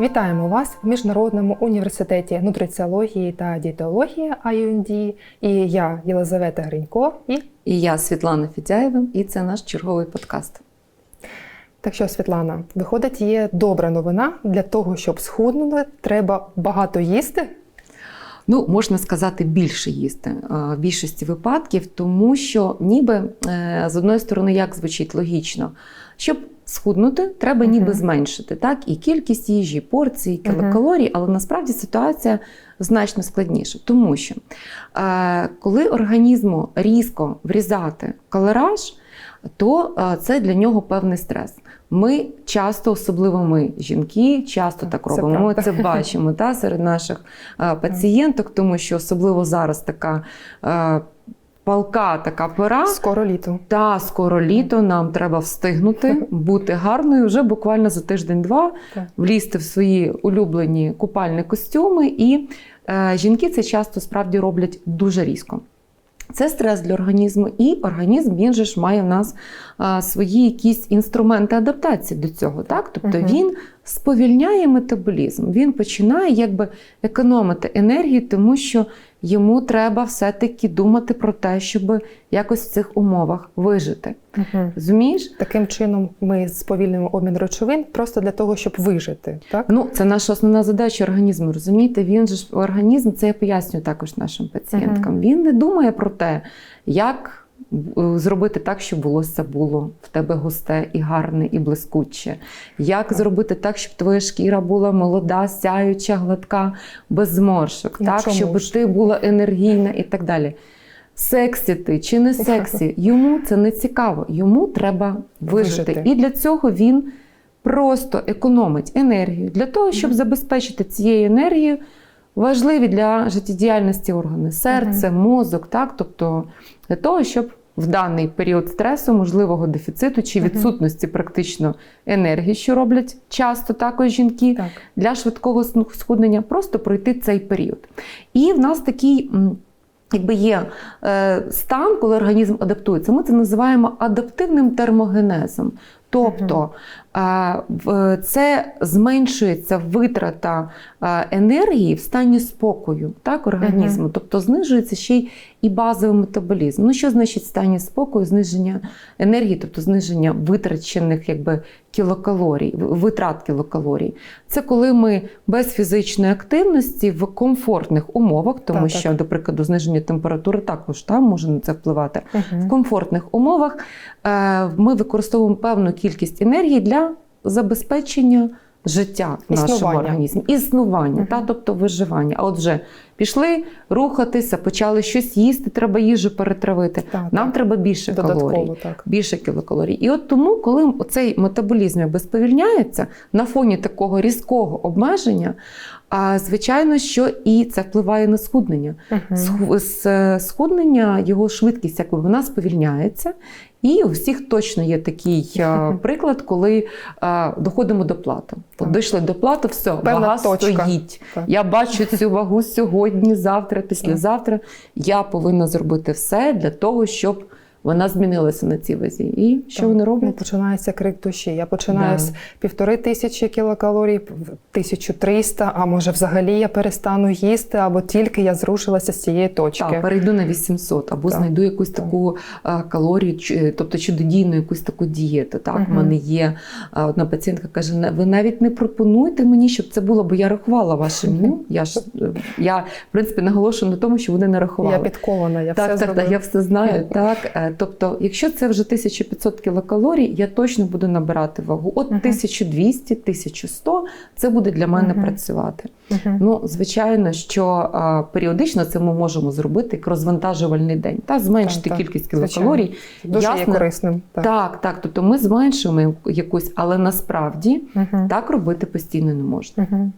Вітаємо вас в Міжнародному університеті нутриціології та дієтології IUND. І я, Єлизавета Гринько. І І я Світлана Фідяєва, і це наш черговий подкаст. так що, Світлана, виходить, є добра новина для того, щоб схуднути, треба багато їсти. Ну, можна сказати, більше їсти е, в більшості випадків, тому що ніби е, з одної сторони, як звучить логічно, щоб схуднути, треба ніби Мгм. зменшити так і кількість їжі, і порції, і Мгм. кілокалорій, але насправді ситуація значно складніша, тому що е, коли організму різко врізати калораж, то це для нього певний стрес. Ми часто, особливо ми, жінки, часто так Це робимо. Ми це бачимо та, серед наших е, пацієнток, тому що особливо зараз така е, палка, така пора. Скоро літо. Та скоро літо нам треба встигнути бути гарною вже буквально за тиждень-два, влізти в свої улюблені купальні костюми. І е, жінки це часто справді роблять дуже різко. Це стрес для організму, і організм він же ж має в нас а, свої якісь інструменти адаптації до цього. Так? Тобто Мгм. він сповільняє метаболізм, він починає якби економити енергію, тому що йому треба все-таки думати про те, щоб якось в цих умовах вижити. Угу. Розумієш? Таким чином ми сповільнюємо обмін речовин просто для того, щоб вижити. Так? Ну, це наша основна задача організму. Розумієте, він же ж організм, це я пояснюю також нашим пацієнткам. Він не думає про те, як зробити так, щоб волосся було в тебе густе і гарне, і блискуче. Як Так. зробити так, щоб твоя шкіра була молода, сяюча, гладка, без зморшок, Ну, так, щоб ж? ти була енергійна і так далі. Сексі ти чи не сексі, йому це не цікаво. Йому треба вижити. Вижити. І для цього він просто економить енергію. Для того, щоб Мгм. забезпечити цією енергією важливі для життєдіяльності органи серце, мозок, так? тобто для того, щоб в даний період стресу, можливого дефіциту чи відсутності практично енергії, що роблять часто також жінки, Так. для швидкого схуднення, просто пройти цей період. І в нас такий. Якби є е, стан, коли організм адаптується, ми це називаємо адаптивним термогенезом. Тобто це зменшується витрата енергії в стані спокою так, організму, тобто знижується ще й і базовий метаболізм. Ну, що значить в стані спокою? Зниження енергії, тобто зниження витрачених якби, кілокалорій, витрат кілокалорій. Це коли ми без фізичної активності в комфортних умовах, тому Так, так. що, до прикладу, зниження температури також там може на це впливати. В Угу. комфортних умовах е, ми використовуємо певну кількість енергії для забезпечення життя в нашому Існування. організмі, існування, Мгм. та, тобто виживання. А отже, пішли рухатися, почали щось їсти, треба їжу перетравити. Так, Нам так. треба більше калорій так. більше кілокалорій. І от тому, коли цей метаболізм якби сповільняється на фоні такого різкого обмеження, а звичайно, що і це впливає на схуднення. Е, Схуднення, його швидкість, якби вона сповільняється. І у всіх точно є такий е, приклад, коли е, доходимо до плату. От дійшли до плату, все, Певна вага точка. стоїть. Так. Я бачу цю вагу сьогодні, завтра, післязавтра. Я повинна зробити все для того, щоб вона змінилася на цій вазі. І що Так. вони Ну, роблять? починається крик душі. Я починаю Да. з півтори тисячі кілокалорій, 1300, а може взагалі я перестану їсти, або тільки я зрушилася з цієї точки. Так, перейду на 800, або Так. знайду якусь Так. таку калорію, тобто чудодійну якусь таку дієту. Так, Мгм. в мене є одна пацієнтка каже: ви навіть не пропонуйте мені, щоб це було, бо я рахувала ваше меню. Я ж е, я в принципі наголошую на тому, що вони не рахували. Я підкована, я Так, все так, зробила. так, я все знаю. Так, Е, тобто, якщо це вже 1500 кілокалорій, я точно буду набирати вагу. От Мгм. 1200, 1100 це буде для мене працювати. Ну, звичайно, що а, періодично це ми можемо зробити як розвантажувальний день, та зменшити Так, кількість кілокалорій. Дуже є корисним. Так. Так, так, тобто ми зменшуємо якусь, але насправді Мгм. так робити постійно не можна. Мгм.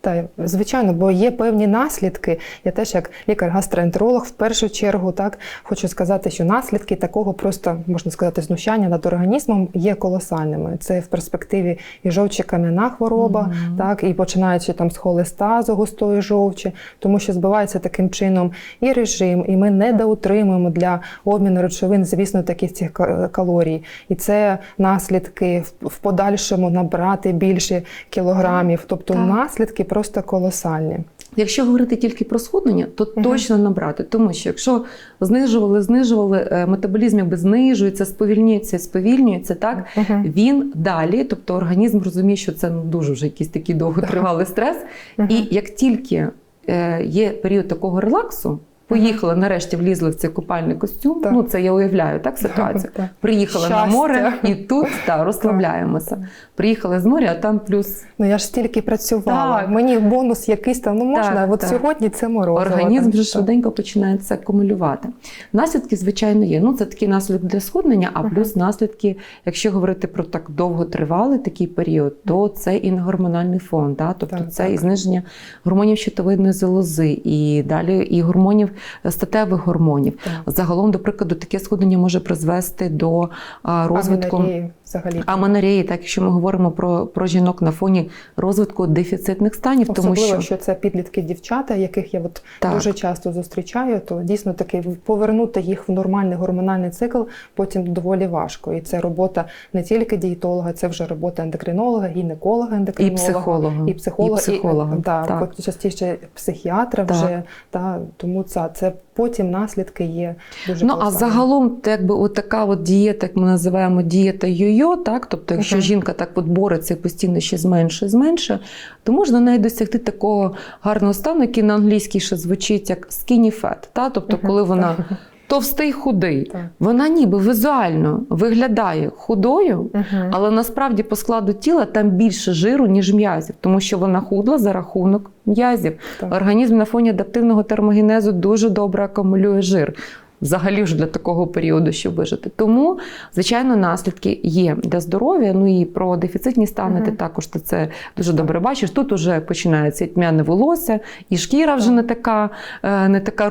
Так, звичайно, бо є певні наслідки. Я теж як лікар-гастроентеролог в першу чергу так хочу сказати, що наслідки такого просто можна сказати знущання над організмом є колосальними. Це в перспективі і жовчокам'яна хвороба, Мгм. так і починаючи там з холестазу густої жовчі, тому що збивається таким чином і режим, і ми недоутримуємо для обміну речовин, звісно, таких цих калорій. І це наслідки в подальшому набрати більше кілограмів. Тобто Так. наслідки просто колосальні. Якщо говорити тільки про схуднення, то угу. точно набрати. Тому що якщо знижували, знижували, е, метаболізм якби знижується, сповільнюється, сповільнюється, так угу. він далі, тобто організм розуміє, що це ну, дуже вже якийсь такий довготривалий стрес. Угу. І як тільки е, є період такого релаксу, поїхали, нарешті влізли в цей купальний костюм. Так. Ну це я уявляю, так ситуацію. Так. Приїхали на Щастя. море і тут та, розслабляємося. Приїхали з моря, а там плюс Ну я ж стільки працювала. Так. Мені бонус якийсь там, ну можна, Так, от так. сьогодні це морозиво. Організм вже швиденько починає це акумулювати. Наслідки, звичайно, є. Ну, це такий наслідок для сходнення, а плюс наслідки, якщо говорити про так довготривалий такий період, то це і негормональний фон, да? тобто Так, це так. і зниження гормонів щитовидної залози, і далі і гормонів статевих гормонів. Так. Загалом, до прикладу, таке сходення може призвести до розвитку. Аменорії взагалі. А Аменореї, так якщо ми говоримо про, про жінок на фоні розвитку дефіцитних станів, тому Особливо, що що... це підлітки дівчата, яких я от Так. дуже часто зустрічаю, то дійсно таки повернути їх в нормальний гормональний цикл потім доволі важко. І це робота не тільки дієтолога, це вже робота ендокринолога, гінеколога, і психолога, І психолога, і психолога. І, да, так. от частіше психіатра Так. вже та тому це, це потім наслідки є дуже Ну а загалом, якби от така от дієта, як ми називаємо дієта йо-йо, так тобто, якщо Мгм. жінка так от бореться і постійно ще зменшує, зменшує, то можна навіть досягти такого гарного стану, який на англійській ще звучить як skinny fat, тобто, Мгм, коли вона так. Товстий худий, Так. вона ніби візуально виглядає худою. угу. Але насправді по складу тіла там більше жиру, ніж м'язів, тому що вона худла за рахунок м'язів. Організм на фоні адаптивного термогенезу дуже добре акумулює жир. Взагалі вже для такого періоду, щоб вижити. Тому, звичайно, наслідки є для здоров'я. Ну і про дефіцитні стани ти також ти це дуже добре бачиш. Тут уже починається тьмяне волосся, і шкіра вже не така, е, не така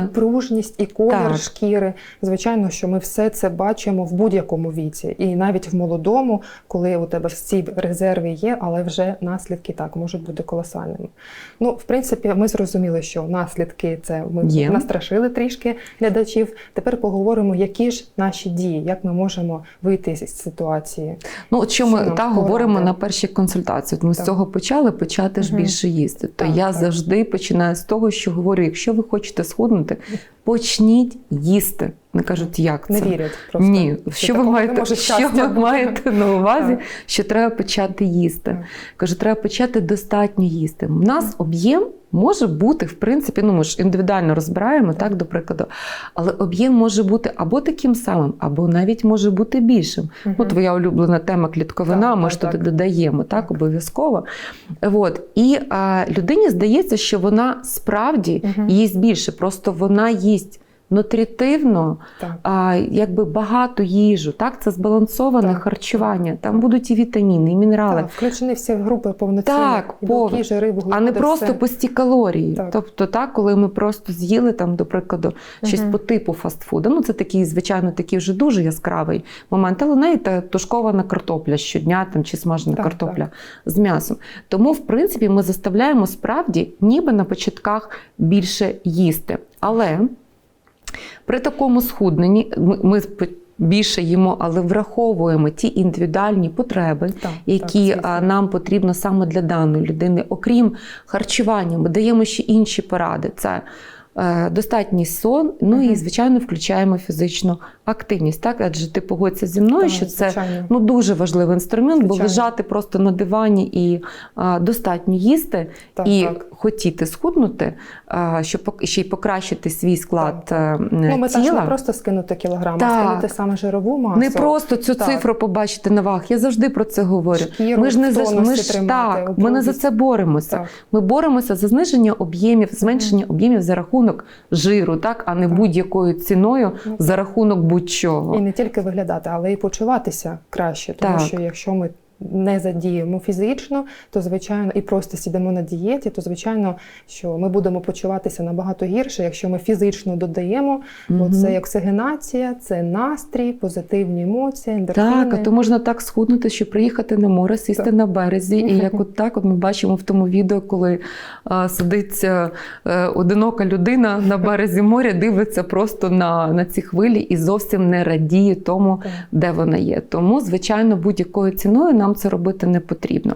І, і пружність, і колір Так. шкіри. Звичайно, що ми все це бачимо в будь-якому віці, і навіть в молодому, коли у тебе всі резерви є, але вже наслідки так можуть бути колосальними. Ну, в принципі, ми зрозуміли, що наслідки це ми Є. настрашили трішки глядачів. Тепер поговоримо, які ж наші дії, як ми можемо вийти з ситуації. Ну, от що ми нам так говоримо на першій консультації. От ми з цього почали почати ж Мгм. більше їсти. То Так, я так. завжди починаю з того, що говорю: якщо ви хочете схуднути, почніть їсти. Не кажуть, як це. Не вірять просто. Ні, що ви маєте, що щастя ви маєте на увазі, Так. що треба почати їсти. Так. Кажу, треба почати достатньо їсти. У нас об'єм може бути, в принципі, ну ми ж індивідуально розбираємо, так, до прикладу, але об'єм може бути або таким самим, або навіть може бути більшим. Угу. Ну, твоя улюблена тема клітковина, Так, ми ж туди додаємо, так, Так. обов'язково. От. І а, людині здається, що вона справді угу. їсть більше, просто вона їсть нутритивно, Так. а, якби багато їжу. Так, це збалансоване Так. харчування. Там будуть і вітаміни, і мінерали. Так, включені всі групи повноцінні. Так, і білки, повно. А не просто все. пусті калорії. Так. Тобто, так, коли ми просто з'їли там, до прикладу, щось Мгм. по типу фастфуду. Ну, це такий, звичайно, такий вже дуже яскравий момент. Але знаєте, тушкована картопля щодня там, чи смажена Так, картопля з м'ясом. Тому, в принципі, ми заставляємо справді, ніби на початках більше їсти. Але при такому схудненні ми, більше їмо, але враховуємо ті індивідуальні потреби, Так, які так, нам потрібно саме для даної людини. Окрім харчування, ми даємо ще інші поради. Це достатній сон, ну і звичайно включаємо фізичну активність. Так, адже ти погодься зі мною, Так, що це звичайно. ну дуже важливий інструмент, бо лежати просто на дивані і а, достатньо їсти, Так, і так. хотіти схуднути, а, щоб ще й покращити свій склад Так, е, Ну, мета ж тіла. не просто скинути кілограм, Так. а скинути саме жирову масу. Не просто цю Так. цифру побачити на вагах. Я завжди про це говорю. Шкіру Ми ж не за ми ж тримати, так, ми не за це боремося. Так. Ми боремося за зниження об'ємів, зменшення об'ємів за рахунок жиру, так а не будь-якою ціною Ну, за рахунок будь-чого. І не тільки виглядати, але й почуватися краще. Тому Так. що якщо ми не задіємо фізично, то звичайно, і просто сидимо на дієті, то звичайно, що ми будемо почуватися набагато гірше, якщо ми фізично додаємо. Бо це оксигенація, це настрій, позитивні емоції, ендорфіни. Так, а то можна так схуднути, що приїхати на море, сісти Так. на березі. І як от так, от ми бачимо в тому відео, коли а, сидить е, е, одинока людина на березі моря, дивиться просто на, на ці хвилі і зовсім не радіє тому, Так. де вона є. Тому, звичайно, будь-якою ціною нам це робити не потрібно.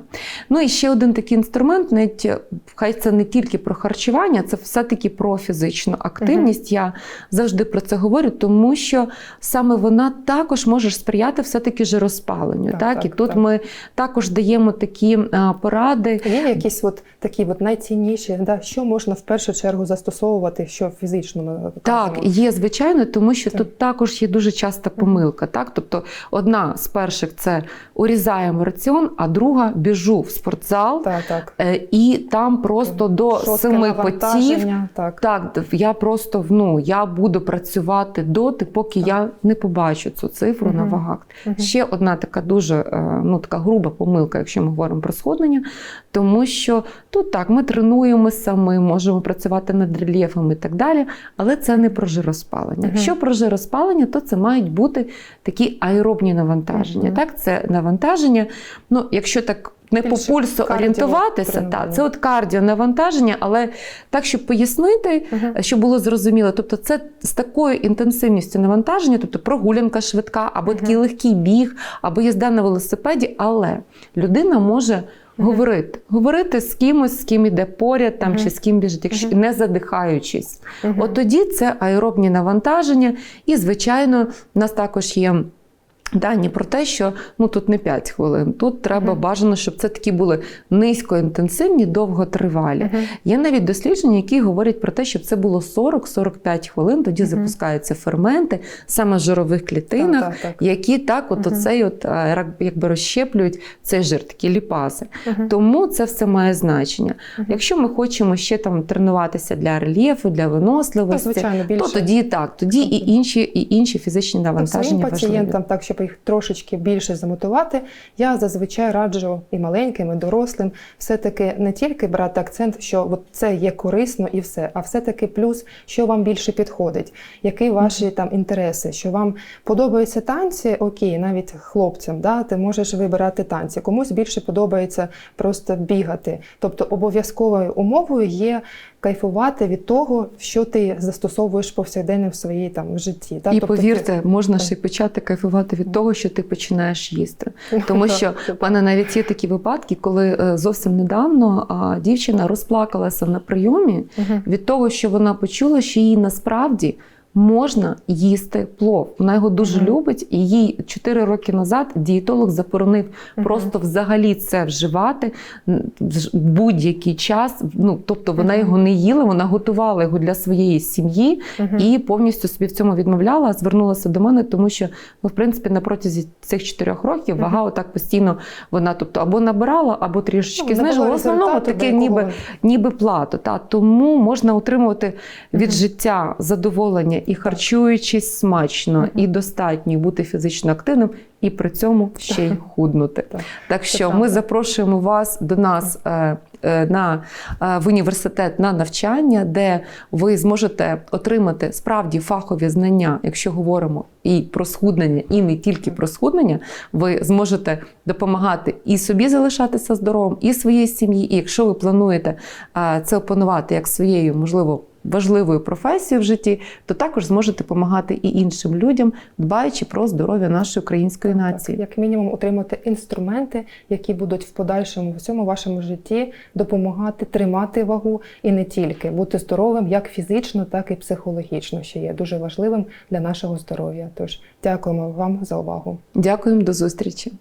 Ну і ще один такий інструмент, навіть е, хай це не тільки про харчування, це все-таки про фізичну активність. Я завжди про це говорю, тому що саме вона також може сприяти все-таки жироспаленню. Так, Так, І так, тут так. ми також даємо такі а, поради. Є якісь от такі от найцінніші, да, що можна в першу чергу застосовувати, що фізично ми Так, є звичайно, тому що Так. тут також є дуже часта помилка. Так, тобто одна з перших це урізаємо раціон, а друга біжу в спортзал, так, так. е, і там просто до семи потів. Так. Так, я просто ну, я буду працювати доти, поки Так. я не побачу цю цифру на вагах. Мгм. Ще одна така дуже е, ну, така груба помилка, якщо ми говоримо про сходнення, тому що тут так, ми тренуємося, ми можемо працювати над рельєфом і так далі, але це не про жироспалення. Мгм. Якщо про жироспалення, то це мають бути такі аеробні навантаження. Мгм. Так, це навантаження, ну, якщо так. Не по пульсу орієнтуватися, кардіотренування. це от кардіонавантаження, але так, щоб пояснити, Мгм. щоб було зрозуміло. Тобто, це з такою інтенсивністю навантаження, тобто прогулянка швидка, або Мгм. такий легкий біг, або їзда на велосипеді, але людина може. Говорити, говорити з кимось, з ким іде поряд, там Мгм. чи з ким біжить, якщо Мгм. не задихаючись. Мгм. От тоді це аеробні навантаження, і звичайно, в нас також є. Дані про те, що ну тут не 5 хвилин, тут треба Мгм. бажано, щоб це такі були низькоінтенсивні, довготривалі. Мгм. Є навіть дослідження, які говорять про те, щоб це було 40-45 хвилин. Тоді Мгм. запускаються ферменти саме в жирових клітинах, так, так. які так, от Мгм. оцей от якби розщеплюють цей жир, такі ліпази. Мгм. Тому це все має значення. Мгм. Якщо ми хочемо ще там тренуватися для рельєфу, для виносливості, звичайно, більше. то тоді так, тоді і інші, і інші фізичні навантаження важливі. пацієнтам, так, щоб їх трошечки більше замотивувати, я зазвичай раджу і маленьким, і дорослим все-таки не тільки брати акцент, що от це є корисно і все, а все-таки плюс, що вам більше підходить, які ваші там інтереси, що вам подобаються танці, окей, навіть хлопцям, да, ти можеш вибирати танці. Комусь більше подобається просто бігати. Тобто обов'язковою умовою є кайфувати від того, що ти застосовуєш повсякденно в своїй там житті. Та? І Тобто ти- повірте, можна ще й почати кайфувати від того, що ти починаєш їсти. Тому що пане навіть є такі випадки, коли е, зовсім недавно дівчина розплакалася на прийомі від того, що вона почула, що їй насправді. Можна їсти плов. Вона його дуже Мгм. любить, і їй 4 роки назад дієтолог заборонив Мгм. просто взагалі це вживати в будь-який час. Ну тобто вона Мгм. його не їла, вона готувала його для своєї сім'ї, Мгм. і повністю собі в цьому відмовляла, звернулася до мене, тому що ну, в принципі на протязі цих чотирьох років Мгм. вага отак постійно вона, тобто або набирала, або трішечки Ну, знижила. В було основному таке ніби, ніби плато. Та тому можна отримувати від Мгм. життя задоволення і харчуючись смачно, Мгм. і достатньо бути фізично активним, і при цьому ще й худнути. Так. Так що ми запрошуємо вас до нас е, е, на, е, в університет на навчання, де ви зможете отримати справді фахові знання, якщо говоримо і про схуднення, і не тільки про схуднення, ви зможете допомагати і собі залишатися здоровим, і своїй сім'ї. І якщо ви плануєте е, це опанувати як своєю, можливо, важливою професією в житті, то також зможете допомагати і іншим людям, дбаючи про здоров'я нашої української нації. Так, як мінімум отримати інструменти, які будуть в подальшому в цьому вашому житті допомагати тримати вагу і не тільки бути здоровим, як фізично, так і психологічно, що є дуже важливим для нашого здоров'я. Тож дякуємо вам за увагу. Дякуємо до зустрічі.